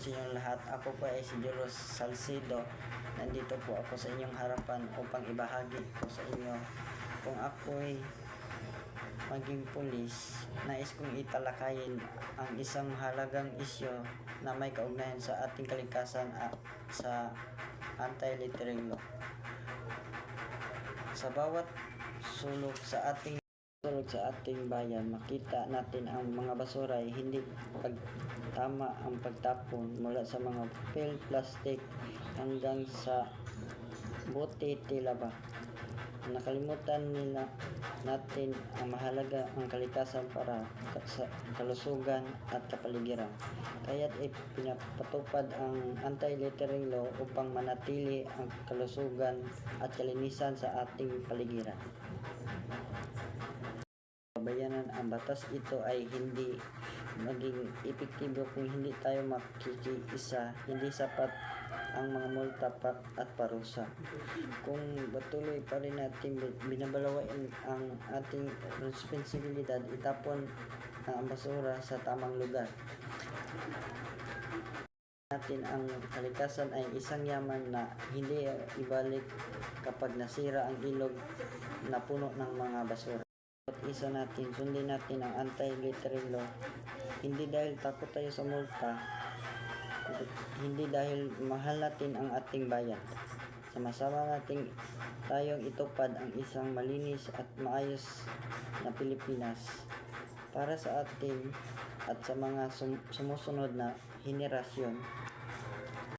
sa inyong lahat. Ako po ay si Joros Salcido. Nandito po ako sa inyong harapan upang ibahagi ko sa inyo kung ako'y maging pulis. Nais kong italakayin ang isang halagang isyo na may kaugnayan sa ating kalikasan at sa anti-littering law. Sa bawat sulok sa ating sulok sa ating bayan, makita natin ang mga basura ay hindi pagtama ang pagtapon mula sa mga papel, plastic hanggang sa bote tila ba. Nakalimutan nila natin ang mahalaga ang kalikasan para sa kalusugan at kapaligiran. Kaya't ipinapatupad ang anti-littering law upang manatili ang kalusugan at kalinisan sa ating paligiran kabayanan ang batas ito ay hindi maging epektibo kung hindi tayo makikiisa, hindi sapat ang mga multa pa at parusa. Kung patuloy pa rin natin binabalawain ang ating responsibilidad, itapon ang basura sa tamang lugar. natin ang kalikasan ay isang yaman na hindi ibalik kapag nasira ang ilog na puno ng mga basura isa natin, sundin natin ang anti-littering law. Hindi dahil takot tayo sa multa, hindi dahil mahal natin ang ating bayan. Sama-sama nating tayong itupad ang isang malinis at maayos na Pilipinas para sa atin at sa mga sum- sumusunod na henerasyon.